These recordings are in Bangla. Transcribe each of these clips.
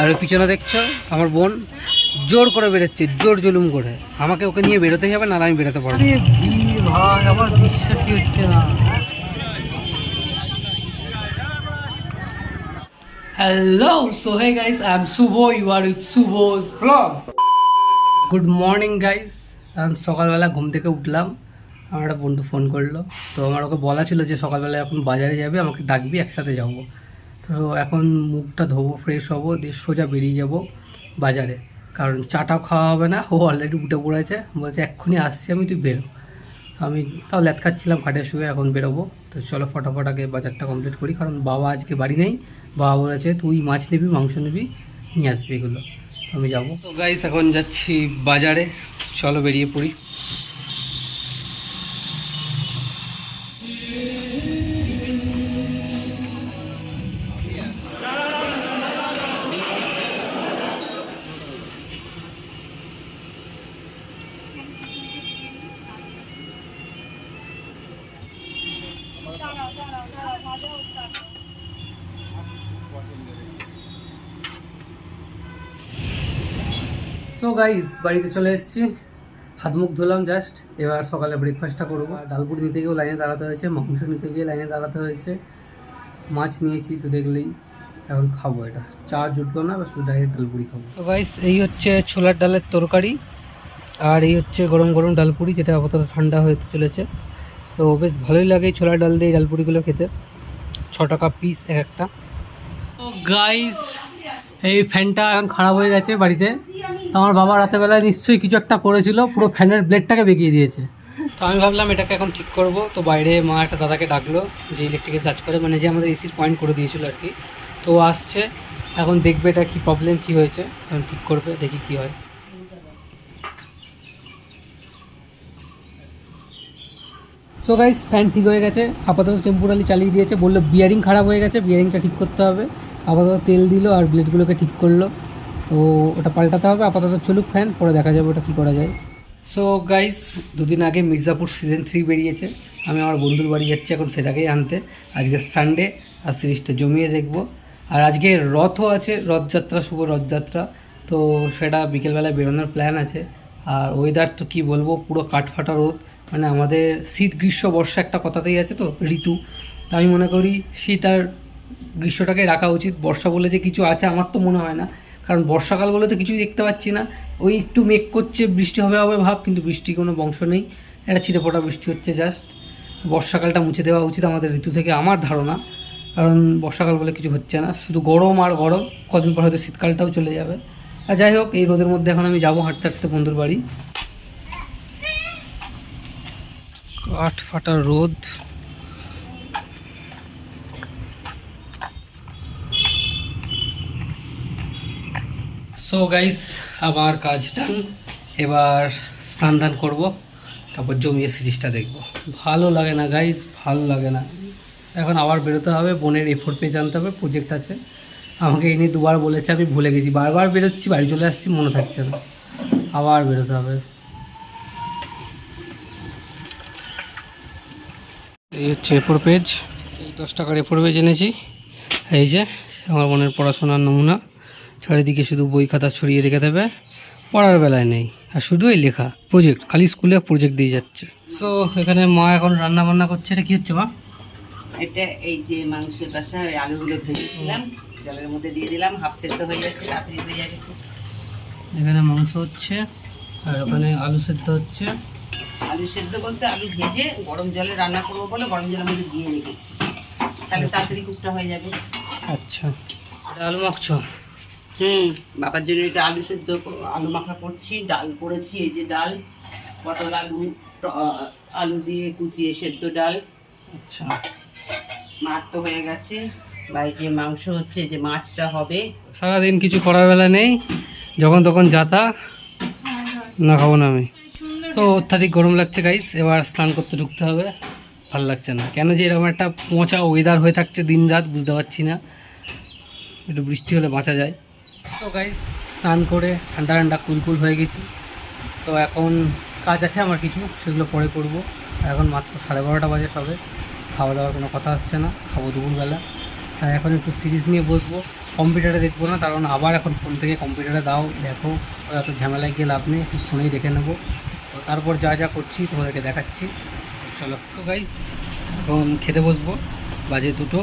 আর ওই পিছনে দেখছ আমার বোন জোর করে বেরোচ্ছে জোর জুলুম করে। আমাকে ওকে নিয়ে বেরোতেই হবে না আমি বেরোতে পারব। ভাই আমার বিশ্বাসই হচ্ছে না। Hello so hey guys I am Shubh you are with Shubh's vlogs good morning guys সকালবেলা ঘুম থেকে উঠলাম আমার একটা বন্ধু ফোন করল। তো আমার ওকে বলা ছিল যে সকালবেলা এখন বাজারে যাবে আমাকে ডাকবি একসাথে যাব। তো এখন মুখটা ধোবো ফ্রেশ হব, দিয়ে সোজা বেরিয়ে যাব বাজারে। কারণ চাটাও খাওয়া হবে না, ও অলরেডি উঠে পড়েছে। বলছে, এক্ষুনি আসছি আমি, তুই বেরো তো আমি তাও ল্যাট খাচ্ছিলাম, খাটে শুয়ে এখন বেরোবো। তো চলো ফটাফট আগে বাজারটা কমপ্লিট করি, কারণ বাবা আজকে বাড়ি নেই। বাবা বলেছে, তুই মাছ নিবি, মাংস নিবি, নিয়ে আসবি এগুলো। আমি যাব। তো গাইস এখন যাচ্ছি বাজারে। চলো বেরিয়ে পড়ি। সো গাইস বাড়িতে চলে এসেছি। হাত মুখ ধুলাম জাস্ট এবার সকালে ব্রেকফাস্টটা করব। ডালপুরি নিতে গিয়েও লাইনে দাঁড়াতে হয়েছে, মাংস নিতে গিয়ে লাইনে দাঁড়াতে হয়েছে। মাছ নিয়েছি তো দেখলেই, এখন খাব এটা। চা জুটলো না বা শুধু ডাইরেক্ট ডালপুরি খাব। তো গাইস এই হচ্ছে ছোলার ডালের তরকারি। আর এই হচ্ছে গরম গরম ডালপুরি, যেটা আপাতত ঠান্ডা হয়ে চলেছে। তো বেশ ভালোই লাগে ছোলার ডাল দিয়ে ডালপুরিগুলো খেতে। ছ টাকা পিস এক একটা। তো গাইস এই ফ্যানটা এখন খারাপ হয়ে গেছে বাড়িতে। আমার বাবা রাতেবেলায় নিশ্চয়ই কিছু একটা করেছিল, পুরো ফ্যানের ব্লেডটাকে বেঁকিয়ে দিয়েছে। তো আমি ভাবলাম এটাকে এখন ঠিক করব। তো বাইরে মা একটা দাদাকে ডাকলো, যে ইলেকট্রিকের কাজ করে মানে যে আমাদের এসির পয়েন্ট করে দিয়েছিল আর কি। তো আসছে, এখন দেখবে এটা কি প্রবলেম কি হয়েছে। তখন ঠিক করবে, দেখি কি হয়। সো গাইস ফ্যান ঠিক হয়ে গেছে। আপাতত টেম্পোরালি চালিয়ে দিয়েছে। বলল বিয়ারিং খারাপ হয়ে গেছে বিয়ারিংটা ঠিক করতে হবে। আপাতত তেল দিল আর ব্লেডগুলোকে ঠিক করল। তো ওটা পাল্টাতে হবে। আপাতত চলুক ফ্যান পরে দেখা যাবে ওটা কী করা যায়। সো গাইস দুদিন আগে মির্জাপুর সিজন থ্রি বেরিয়েছে। আমি আমার বন্ধুর বাড়ি যাচ্ছি এখন সেটাকেই আনতে। আজকে সানডে আর সিরিজটা জমিয়ে দেখব। আর আজকে রথও আছে, রথযাত্রা, শুভ রথযাত্রা। তো সেটা বিকেলবেলায় বেরোনোর প্ল্যান আছে। আর ওয়েদার তো কি বলব, পুরো কাঠফাটা রোদ। মানে আমাদের শীত গ্রীষ্ম, বর্ষা একটা কথাতেই আছে তো, ঋতু। তা আমি মনে করি শীত আর গ্রীষ্মটাকে রাখা উচিত। বর্ষা বলে যে কিছু আছে আমার তো মনে হয় না। কারণ বর্ষাকাল বলে তো কিছুই দেখতে পাচ্ছি না। ওই একটু মেঘ করছে, বৃষ্টি হবে হবে ভাব, কিন্তু বৃষ্টি কোনো বংশ নেই। একটা ছিটেফোঁটা বৃষ্টি হচ্ছে জাস্ট বর্ষাকালটা মুছে দেওয়া উচিত আমাদের ঋতু থেকে আমার ধারণা। কারণ বর্ষাকাল বলে কিছু হচ্ছে না। শুধু গরম আর গরম, কদিন পর হয়তো শীতকালটাও চলে যাবে। আর যাই হোক, এই রোদের মধ্যে এখন আমি যাব হাঁটতে হাঁটতে বন্ধুর বাড়ি। কাঠ ফাটা রোদ। সো গাইস আমার কাজটা এবার স্নান দান করব, তারপর জমিয়ে সিরিজটা দেখব। ভালো লাগে না গাইস ভালো লাগে না। এখন আবার বেরোতে হবে, বোনের এফোর্ট ফোর পেজ আনতে হবে প্রজেক্ট আছে। আমাকে এই নিয়ে দুবার বলেছে, আমি ভুলে গেছি। বারবার বেরোচ্ছি, বাড়ি চলে আসছি, মনে থাকছে না। আবার বেরোতে হবে। এই হচ্ছে এফোর পেজ এই দশ টাকার এফোর পেজ এনেছি। এই যে, আমার মনের পড়াশোনার নমুনা। চারিদিকে শুধু বই খাতা ছড়িয়ে রেখে দেবে। পড়ার বেলায় নেই। আর শুধু এই লেখা। প্রজেক্ট খালি স্কুলে প্রজেক্ট দিয়ে যাচ্ছে। সো এখানে মা এখন রান্না বান্না করছে। এটা কি হচ্ছে মা? এটা এই যে মাংসের কাছে আলুগুলো ভেজেছিলাম। জলের মধ্যে দিয়ে দিলাম হাফ সেদ্ধ হয়ে যাচ্ছে তাড়াতাড়ি হয়ে যাবে খুব। এখানে মাংস হচ্ছে আর ওখানে আলু সেদ্ধ হচ্ছে। আলু সেদ্ধ বলতে আলু ভেজে গরম জলে রান্না করব বলে গরম জলের মধ্যে দিয়ে রেখেছি। তাহলে তাড়াতাড়ি কুকটা হয়ে যাবে। আচ্ছা। আলু মাখছো? হুম বাবার জন্য এটা আলু সেদ্ধ আলু মাখা করছি ডাল করেছি এই যে ডাল পটল আলু আলু দিয়ে কুচিয়ে সেদ্ধ ডাল। আচ্ছা। মাছ তো হয়ে গেছে। বাড়িতে মাংস হচ্ছে, যে মাছটা হবে। সারাদিন কিছু করার বেলা নেই, যখন তখন যাতা না খাব না আমি। তো অত্যাধিক গরম লাগছে গাইস এবার স্নান করতে ঢুকতে হবে। ভালো লাগছে না। কেন যে এরকম একটা পচা ওয়েদার হয়ে থাকছে দিন রাত, বুঝতে পারছি না। একটু বৃষ্টি হলে বাঁচা যায়। তো গাইস স্নান করে ঠান্ডা ঠান্ডা কুলকুল হয়ে গেছি। তো এখন কাজ আছে আমার কিছু, সেগুলো পরে করব। এখন মাত্র সাড়ে বারোটা বাজে সবে। খাওয়া দাওয়ার কোনো কথা আসছে না। খাব দুপুরবেলা। তাই এখন একটু সিরিজ নিয়ে বসবো। কম্পিউটারে দেখব না কারণ আবার এখন ফোন থেকে কম্পিউটারে দাও দেখো এত ঝামেলায় গিয়ে লাভ নেই একটু ফোনেই দেখে নেব। তো তারপর যা যা করছি তোমাদেরকে দেখাচ্ছি। চলো তো গাইস এখন খেতে বসবো বাজে দুটো।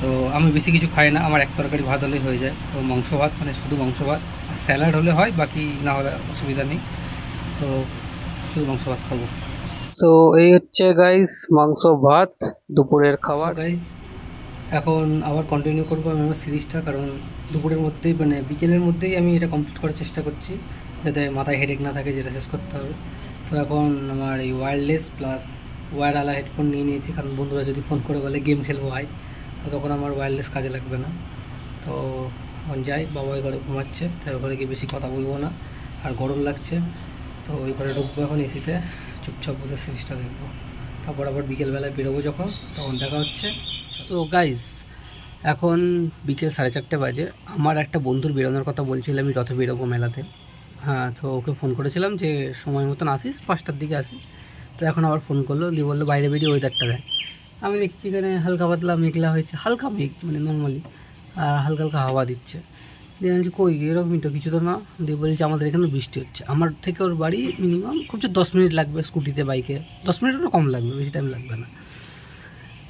তো আমি বেশি কিছু খাই না আমার এক তরকারি ভাত হলেই হয়ে যায়। তো মাংস ভাত মানে শুধু মাংস ভাত। স্যালাড হলে হয় বাকি না হলে অসুবিধা নেই। তো শুধু মাংস ভাত খাব। সো এই হচ্ছে গাইস মাংস ভাত দুপুরের খাবার। গাইস এখন আবার কন্টিনিউ করব আমি আমার সিরিজটা কারণ দুপুরের মধ্যেই মানে বিকেলের মধ্যেই আমি এটা কমপ্লিট করার চেষ্টা করছি, যাতে মাথায় হেডেক না থাকে, যেটা শেষ করতে হবে। তো এখন আমার এই ওয়্যারলেস প্লাস ওয়্যারওয়ালা হেডফোন নিয়ে নিয়েছি, কারণ বন্ধুরা যদি ফোন করে বলে গেম খেলব হয় তো তখন আমার ওয়্যারলেস কাজে লাগবে না। তো এখন যাই, বাবা ওই ঘরে ঘুমাচ্ছে, তাই ঘরে গিয়ে বেশি কথা বলব না, আর গরম লাগছে। তো ওই ঘরে ঢুকবো এখন এসিতে চুপচাপ বসে সিরিজটা দেখব। তারপর আবার বিকেলবেলায় বেরোবো যখন, তখন দেখা হচ্ছে। সো গাইজ এখন বিকেল সাড়ে চারটে বাজে। আমার একটা বন্ধুর বেরোনোর কথা বলছিলাম আমি রথে বেরোবো মেলাতে। হ্যাঁ তো ওকে ফোন করেছিলাম যে, সময় মতন আসিস, পাঁচটার দিকে আসিস। তো এখন আবার ফোন করল, দিয়ে বলল, বাইরে বেরিয়ে ওয়েদারটা দেয় আমি দেখছি এখানে হালকা পাতলা মেঘলা হয়েছে, হালকা মেঘ মানে নর্মালি আর হালকা হালকা হাওয়া দিচ্ছে। দিয়ে আমি কই, এরকমই তো, কিছু তো না। দিয়ে বলছে, আমাদের এখানে বৃষ্টি হচ্ছে। আমার থেকে ওর বাড়ি মিনিমাম খুব যে দশ মিনিট লাগবে স্কুটিতে বাইকে দশ মিনিটেরও কম লাগবে, বেশি টাইম লাগবে না।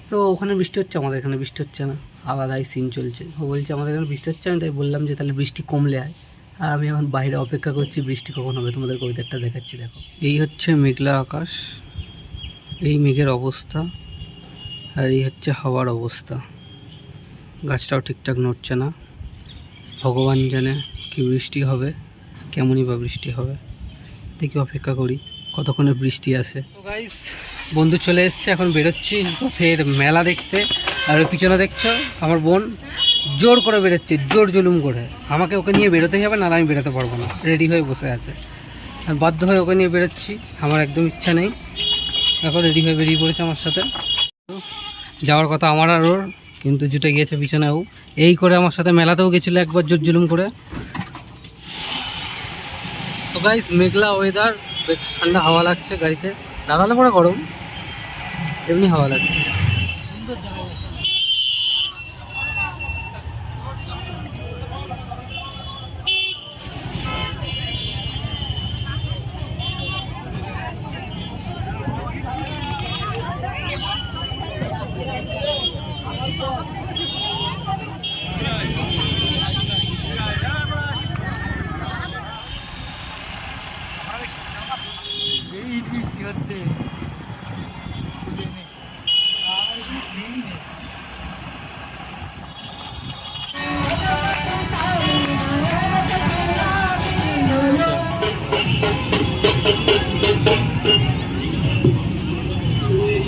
তো ওখানে বৃষ্টি হচ্ছে, আমাদের এখানে বৃষ্টি হচ্ছে না। আলাদাই সিন চলছে। ও বলছে, আমাদের এখানে বৃষ্টি হচ্ছে? আমি তাই বললাম যে, তাহলে বৃষ্টি কমলে আয়। আর আমি এখন বাইরে অপেক্ষা করছি, বৃষ্টি কখন হবে তোমাদের কবিতাটা দেখাচ্ছি, দেখো। এই হচ্ছে মেঘলা আকাশ, এই মেঘের অবস্থা, আর এই হচ্ছে হাওয়ার অবস্থা। গাছটাও ঠিকঠাক নড়ছে না। ভগবান জানে কি বৃষ্টি হবে, কেমনই বা বৃষ্টি হবে। দেখি, অপেক্ষা করি কতক্ষণে বৃষ্টি আসে গাইস বন্ধু চলে এসছে, এখন বেরোচ্ছি রথের মেলা দেখতে। আর পিছনে দেখছ, আমার বোন জোর করে বেরোচ্ছে, জোর জুলুম করে। আমাকে ওকে নিয়ে বেরোতেই হবে, নাহলে আমি বেরোতে পারব না। রেডি হয়ে বসে আছে। আর বাধ্য হয়ে ওকে নিয়ে বেরোচ্ছি, আমার একদম ইচ্ছা নেই। এখন রেডি হয়ে বেরিয়ে পড়েছে আমার সাথে। যাওয়ার কথা আমার আর ওর, কিন্তু জুটে গিয়েছে পিছনেও। এই করে আমার সাথে মেলাতেও গেছিল একবার জোর জুলুম করে। তো গাইস মেঘলা ওয়েদার বেশ ঠান্ডা হাওয়া লাগছে গাড়িতে। দাঁড়ালে পরে গরম। এমনি হাওয়া লাগছে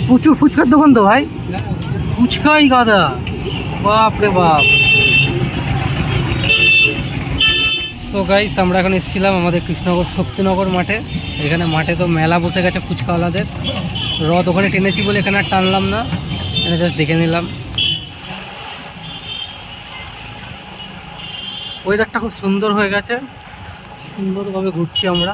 প্রচুর ফুচকার দোকান তো ভাই। ফুচকাই গাদা। বাপ রে বাপ। তো গাইস আমরা এখন এসেছিলাম আমাদের কৃষ্ণনগর শক্তিনগর মাঠে। এখানে মাঠে তো মেলা বসে গেছে ফুচকাওয়ালাদের। রথ ওখানে টেনেছি বলে এখানে আর টানলাম না। এখানে জাস্ট দেখে নিলাম। ওয়েদারটা খুব সুন্দর হয়ে গেছে। সুন্দরভাবে ঘুরছি আমরা।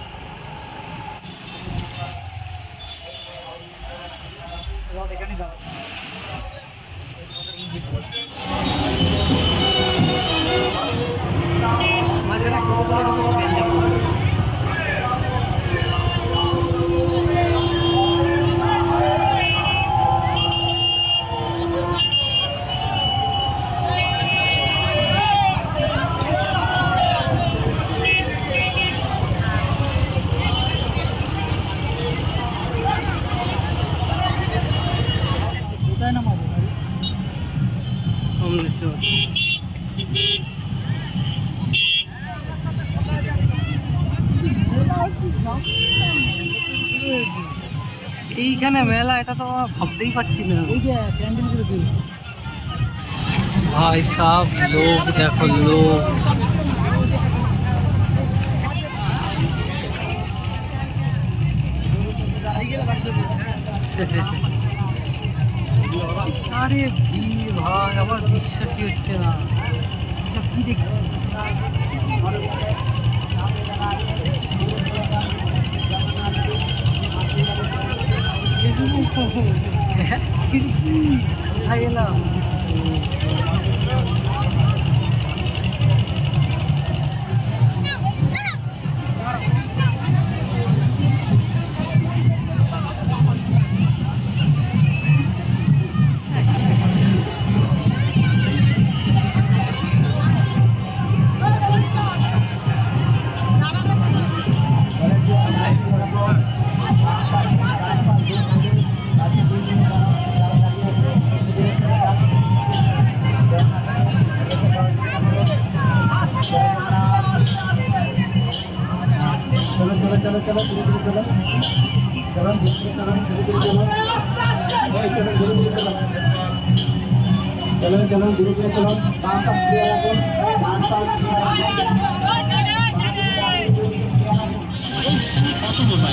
এইখানে মেলা এটা তো ভাবতেই পারছি না। ভাই সাহ লোক দেখো লোক আরে ভিড় ভাই আমার বিশ্বাসই হচ্ছে না? সব কী দেখছি? কোথায় গেলাম চলেন চলেন ধীরে ধীরে চলুন বাম পাশ দিয়ে রাখুন বাম পাশ কত বোধ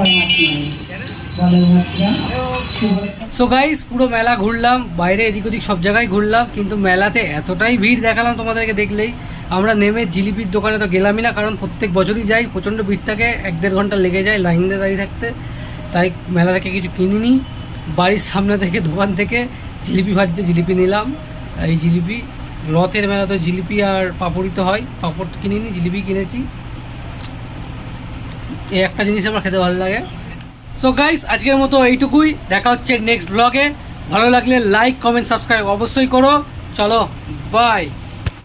Thank you. সো গাইস পুরো মেলা ঘুরলাম, বাইরে এদিক ওদিক সব জায়গায় ঘুরলাম, কিন্তু মেলাতে এতটাই ভিড় দেখালাম তোমাদেরকে দেখলেই। আমরা নেমে জিলিপির দোকানে তো গেলামই না, কারণ প্রত্যেক বছরই যাই, প্রচণ্ড ভিড় থাকে এক দেড় ঘণ্টা লেগে যায় লাইন দিয়ে দাঁড়িয়ে থাকতে। তাই মেলা থেকে কিছু কিনিনি। বাড়ির সামনে থেকে, দোকান থেকে জিলিপি ভাজছে জিলিপি নিলাম। এই জিলিপি, রথের মেলা তো জিলিপি আর পাপড়ি তো হয়, পাপড় কিনিনি, জিলিপি কিনেছি। এই একটা জিনিস আমার খেতে ভালো লাগে। সো গাইস আজকের মতো এইটুকুই। দেখা হচ্ছে নেক্সট ব্লগে ভালো লাগলে লাইক কমেন্ট সাবস্ক্রাইব অবশ্যই করো। চলো বাই